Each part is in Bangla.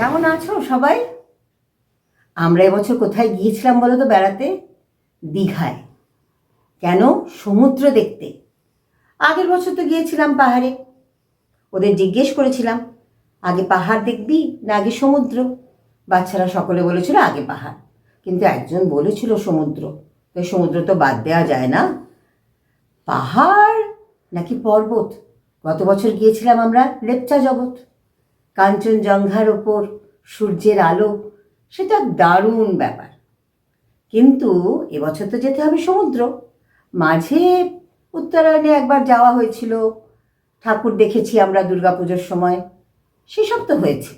কেমন আছো সবাই? আমরা এবছর কোথায় গিয়েছিলাম বলো তো বেড়াতে? দীঘায়। কেন? সমুদ্র দেখতে। আগের বছর তো গিয়েছিলাম পাহাড়ে। ওদের জিজ্ঞেস করেছিলাম, আগে পাহাড় দেখবি না আগে সমুদ্র? বাচ্চারা সকলে বলেছিল, আগে পাহাড়। কিন্তু একজন বলেছিল সমুদ্র। তো সমুদ্র তো বাদ দেওয়া যায় না। পাহাড় নাকি পর্বত? গত বছর গিয়েছিলাম আমরা লেপচা জগৎ। কাঞ্চনজঙ্ঘার ওপর সূর্যের আলো, সেটা দারুণ ব্যাপার। কিন্তু এবছর তো যেতে হবে সমুদ্র। মাঝে উত্তরায়ণে একবার যাওয়া হয়েছিল। ঠাকুর দেখেছি আমরা দুর্গাপুজোর সময়। সেসব তো হয়েছে।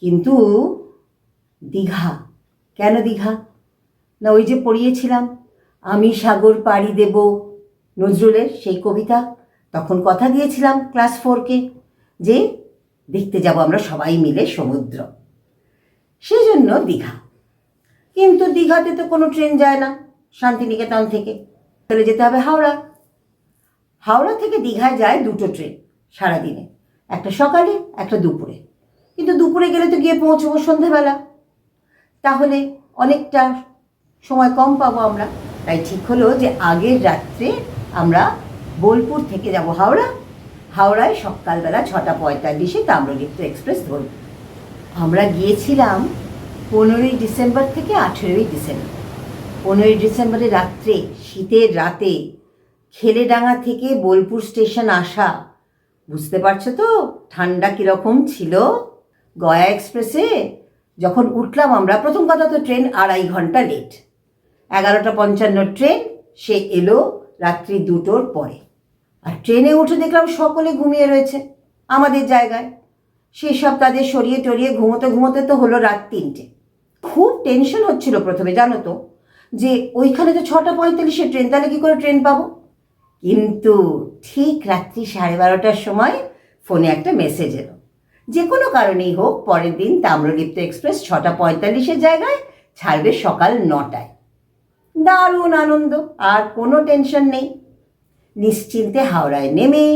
কিন্তু দীঘা, কেন দীঘা? না ওই যে পড়িয়েছিলাম, আমি সাগর পাড়ি দেব নজরুলের সেই কবিতা। তখন কথা দিয়েছিলাম ক্লাস ফোরকে যে দেখতে যাব আমরা সবাই মিলে সমুদ্র। সেই জন্য দীঘা। কিন্তু দীঘাতে তো কোনো ট্রেন যায় না শান্তিনিকেতন থেকে। চলে যেতে হবে হাওড়া। হাওড়া থেকে দীঘায় যায় দুটো ট্রেন সারাদিনে। একটা সকালে, একটা দুপুরে। কিন্তু দুপুরে গেলে তো গিয়ে পৌঁছবো সন্ধেবেলা। তাহলে অনেকটা সময় কম পাবো আমরা। তাই ঠিক হলো যে আগের রাত্রে আমরা বোলপুর থেকে যাব হাওড়া। হাওড়ায় সকালবেলা ছটা পঁয়তাল্লিশে তাম্রলিপ্ত এক্সপ্রেস ধরব আমরা গিয়েছিলাম পনেরোই ডিসেম্বর থেকে আঠেরোই ডিসেম্বর। পনেরোই ডিসেম্বরে রাত্রে, শীতের রাতে খেলেডাঙ্গা থেকে বোলপুর স্টেশন আসা। বুঝতে পারছ তো? ঠান্ডা কীরকম ছিল? গয়া এক্সপ্রেসে যখন উঠলাম আমরা, প্রথম কথা তো ট্রেন আড়াই ঘণ্টা লেট। এগারোটা পঞ্চান্ন ট্রেন, সে এলো রাত্রি দুটোর পরে। আর ট্রেনে উঠে দেখলাম সকলে ঘুমিয়ে রয়েছে আমাদের জায়গায়। সেসব তাদের সরিয়ে টরিয়ে ঘুমোতে ঘুমোতে তো হলো রাত তিনটে। খুব টেনশন হচ্ছিল প্রথমে, জানো তো, যে ওইখানে তো ছটা পঁয়তাল্লিশে ট্রেন, তাহলে কী করে ট্রেন পাবো? কিন্তু ঠিক রাত্রি সাড়ে বারোটার সময় ফোনে একটা মেসেজ এলো। যে কোনো কারণেই হোক, পরের দিন তাম্রলিপ্ত এক্সপ্রেস ছটা পঁয়তাল্লিশের জায়গায় ছাড়বে সকাল নটায়। দারুণ আনন্দ, আর কোনো টেনশন নেই। নিশ্চিন্তে হাওড়ায় নেমে,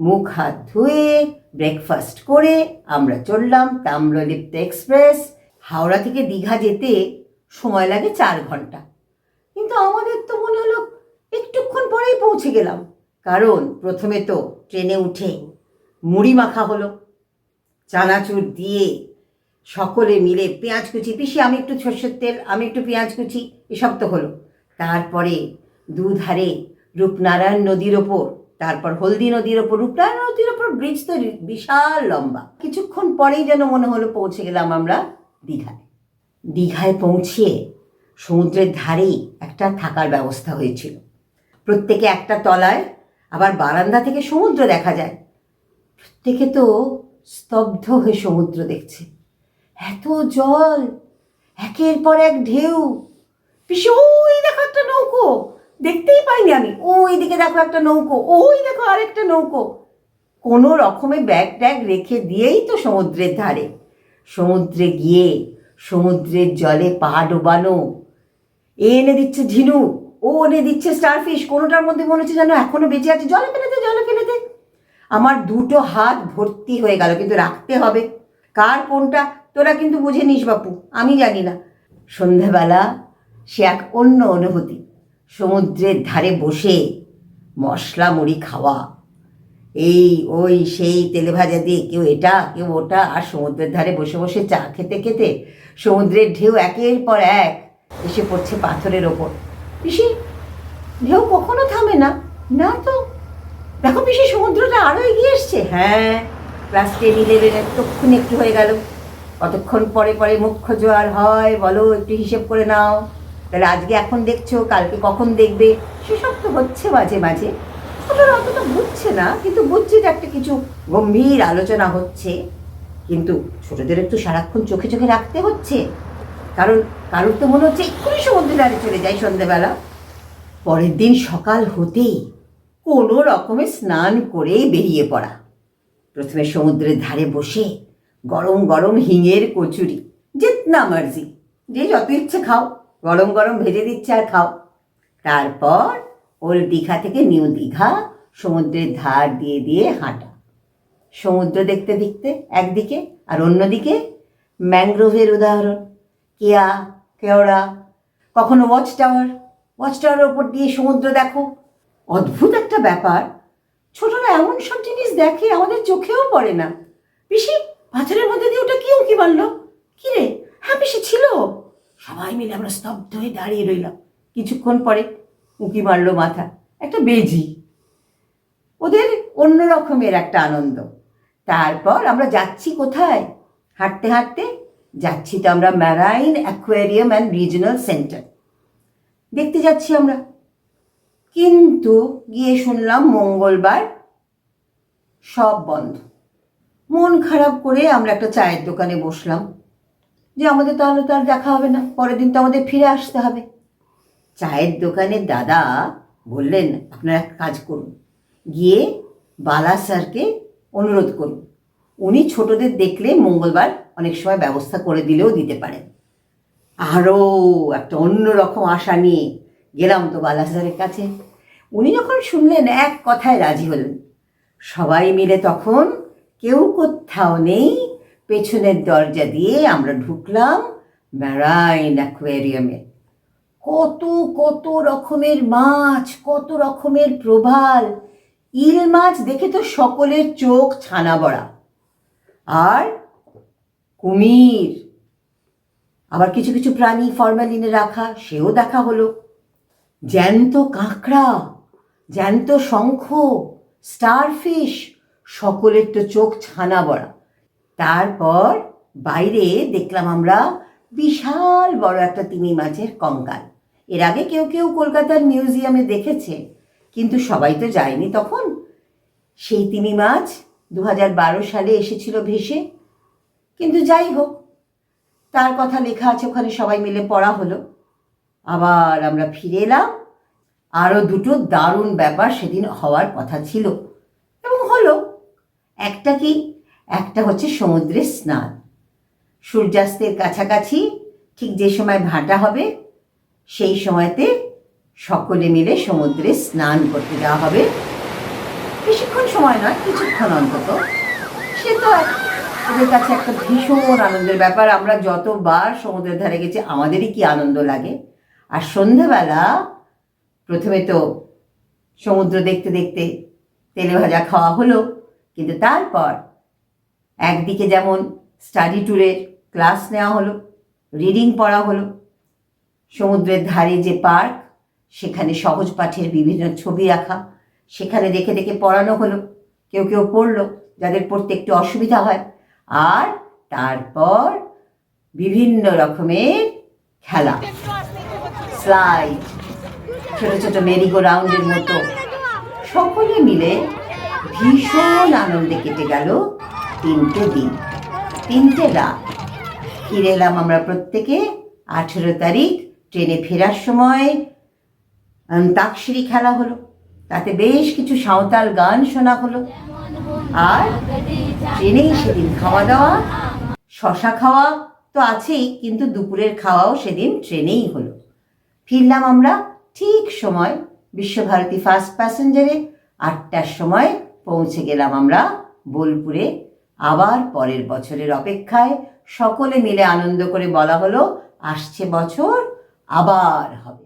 মুখ হাত ধুয়ে ব্রেকফাস্ট করে আমরা চললাম তাম্রলিপ্ত এক্সপ্রেস হাওড়া থেকে দীঘা যেতে সময় লাগে চার ঘণ্টা। কিন্তু আমাদের তো মনে হলো একটুক্ষণ পরেই পৌঁছে গেলাম। কারণ প্রথমে তো ট্রেনে উঠে মুড়ি মাখা হলো। চানাচুর দিয়ে সকলে মিলে পেঁয়াজ কুচি, পিসি আমি একটু সর্ষের তেল, আমি একটু পেঁয়াজ কুচি, এসব তো হলো। তারপরে দুধারে রূপনারায়ণ নদীর ওপর, তারপর হলদি নদীর ওপর, রূপনারায়ণ নদীর ওপর ব্রিজ তো বিশাল লম্বা। কিছুক্ষণ পরেই যেন মনে হলো পৌঁছে গেলাম আমরা দীঘায়। দীঘায় পৌঁছিয়ে সমুদ্রের ধারেই একটা থাকার ব্যবস্থা হয়েছিল। প্রত্যেকে একটা তলায়, আবার বারান্দা থেকে সমুদ্র দেখা যায়। প্রত্যেকে তো স্তব্ধ হয়ে সমুদ্র দেখছে। এত জল, একের পর এক ঢেউ ওই দেখো একটা নৌকো। দেখতেই পাইনি আমি। ওই দিকে দেখো একটা নৌকো, ওই দেখো আরেকটা নৌকো। কোনো রকমে ব্যাগ ট্যাগ রেখে দিয়েই তো সমুদ্রের ধারে। সমুদ্রে গিয়ে সমুদ্রের জলে পা ডোবানো। এ এনে দিচ্ছে ঝিনুক, ও এনে দিচ্ছে স্টারফিশ। কোনোটার মধ্যে মনে হচ্ছে যেন এখনও বেঁচে আছে। জলে ফেলে দে, জলে ফেলে দে। আমার দুটো হাত ভর্তি হয়ে গেল, কিন্তু রাখতে হবে। কার কোনটা? তোরা কিন্তু বুঝে নিস বাপু, আমি জানি না। সন্ধেবেলা সে এক অন্য অনুভূতি। সমুদ্রের ধারে বসে মশলা মুড়ি খাওয়া। এই, ওই, সেই তেলে ভাজা দিয়ে কেউ এটা, কেউ ওটা, আর সমুদ্রের ধারে বসে বসে চা খেতে খেতে সমুদ্রের ঢেউ একের পর এক এসে পড়ছে পাথরের ওপর। পিসি, ঢেউ কখনো থামে না? না তো। দেখো পিসি, সমুদ্রটা আরও এগিয়ে এসছে। হ্যাঁ ক্লাস টেন ইলেভেনের তক্ষণ একটু হয়ে গেল। কতক্ষণ পরে পরে মুখ্য জোয়ার হয়, বলো, একটু হিসেব করে নাও। তাহলে আজকে এখন দেখছ, কালকে কখন দেখবে? সেসব তো হচ্ছে মাঝে মাঝে। ছোটরা অতটা বুঝছে না, কিন্তু বুঝছে যে একটা কিছু গম্ভীর আলোচনা হচ্ছে। কিন্তু ছোটদের একটু সারাক্ষণ চোখে চোখে রাখতে হচ্ছে। কারণ কারোর তো মনে হচ্ছে এক্ষুনি সমুদ্রে চলে যাই সন্ধ্যেবেলা পরের দিন সকাল হতেই কোনো রকমে স্নান করেই বেরিয়ে পড়া। প্রথমে সমুদ্রের ধারে বসে গরম গরম হিঙের কচুরি জিতনা মার্জি, যে যত ইচ্ছে খাও। গরম গরম ভেজে দিচ্ছে আর খাও। তারপর ওর দীঘা থেকে নিউ দীঘা, সমুদ্রের ধার দিয়ে দিয়ে হাঁটা। সমুদ্র দেখতে দেখতে একদিকে আর অন্যদিকে ম্যাংগ্রোভের উদাহরণ। কেয়া, কেওড়া, কখনো ওয়াচ টাওয়ার ওয়াচ টাওয়ারের ওপর দিয়ে সমুদ্র দেখো। অদ্ভুত একটা ব্যাপার, ছোটরা এমন সব জিনিস দেখে আমাদের চোখেও পড়ে না। পিসি, পাথরের মধ্যে দিয়ে ওটা কি উঁকি মারলো কি রে হ্যাঁ পিসি ছিল সবাই মিলে আমরা স্তব্ধ হয়ে দাঁড়িয়ে রইলাম। কিছুক্ষণ পরে উঁকি মারলো মাথা, একটা বেজি। ওদের অন্য রকমের একটা আনন্দ। তারপর আমরা যাচ্ছি কোথায়? হাঁটতে হাঁটতে যাচ্ছি তো আমরা marine aquarium and regional centre দেখতে যাচ্ছি আমরা। কিন্তু গিয়ে শুনলাম মঙ্গলবার সব বন্ধ। মন খারাপ করে আমরা একটা চায়ের দোকানে বসলাম। যে আমাদের তাহলে তো আর দেখা হবে না, পরের দিন তো আমাদের ফিরে আসতে হবে। চায়ের দোকানের দাদা বললেন, আপনারা এক কাজ করুন, গিয়ে বালা স্যারকে অনুরোধ করুন। উনি ছোটদের দেখলে মঙ্গলবার অনেক সময় ব্যবস্থা করে দিলেও দিতে পারেন। আরও একটা অন্যরকম আশা নিয়ে গেলাম তো বালা স্যারের কাছে। উনি যখন শুনলেন, এক কথায় রাজি হলেন। সবাই মিলে তখন কেউ কোথাও নেই পেছনের দরজা দিয়ে আমরা ঢুকলাম ম্যারাইন অ্যাকোয়ারিয়ামে। কত কত রকমের মাছ, কত রকমের প্রবাল। ইল মাছ দেখে তো সকলের চোখ ছানা বড়া আর কুমির। আবার কিছু কিছু প্রাণী ফরমালিনে রাখা, সেও দেখা হলো। জ্যান্ত কাঁকড়া, জ্যান্ত শঙ্খ, স্টারফিশ, সকলের তো চোখ ছানা বড়া তারপর বাইরে দেখলাম আমরা বিশাল বড় একটা তিমি মাছের কঙ্কাল। এর আগে কেউ কেউ কলকাতার মিউজিয়ামে দেখেছে, কিন্তু সবাই তো যায়নি তখন। সেই তিমি মাছ দু বারো সালে এসেছিল ভেসে, কিন্তু যাই হোক, তার কথা লেখা আছে, ওখানে সবাই মিলে পড়া হলো। আবার আমরা ফিরে এলাম আরও দুটো দারুণ ব্যাপার সেদিন হওয়ার কথা ছিল। এবং হলো, একটা কি একটা হচ্ছে সমুদ্রে স্নান। সূর্যাস্তের কাছাকাছি ঠিক যে সময় ভাটা হবে, সেই সময়তে সকলে মিলে সমুদ্রে স্নান করতে যাওয়া হবে। বেশিক্ষণ সময় নয়, কিছুক্ষণ অন্তত। সে তো ওদের কাছে একটা ভীষণ আনন্দের ব্যাপার। আমরা যতবার সমুদ্রের ধারে গেছি, আমাদেরই কি আনন্দ লাগে। আর সন্ধেবেলা প্রথমে তো সমুদ্র দেখতে দেখতে তেলে ভাজা খাওয়া হলো, কিন্তু তারপর একদিকে যেমন স্টাডি ট্যুরের ক্লাস নেওয়া হলো রিডিং পড়া হলো, সমুদ্রের ধারে যে পার্ক সেখানে সহজ পাঠের বিভিন্ন ছবি রাখা সেখানে দেখে দেখে পড়ানো হলো, কেউ কেউ পড়ল যাদের পড়তে একটু অসুবিধা হয়, আর তারপর বিভিন্ন রকমের খেলা। স্লাইড ছোট ছোট মেরিগো রাউন্ডের মতো, সকলে মিলে ভীষণ আনন্দে কেটে গেল তিনটে দিন। তিনটে রাত। ফিরে এলাম আমরা প্রত্যেকে আঠেরো তারিখ, ট্রেনে ফেরার সময়। তাকসিরি খেলা হলো। তাতে বেশ কিছু সাঁওতাল গান শোনা হলো। আর ট্রেনেই সেদিন খাওয়া দাওয়া, শশা খাওয়া তো আছেই, কিন্তু দুপুরের খাওয়াও সেদিন ট্রেনেই হলো। ফিরলাম আমরা ঠিক সময়, বিশ্বভারতী ফার্স্ট প্যাসেঞ্জারে আটটার সময় পৌঁছে গেলাম আমরা বোলপুরে। আবার পরের বছরের অপেক্ষায় সকলে মিলে আনন্দ করে বলা হলো আসছে বছর আবার হবে।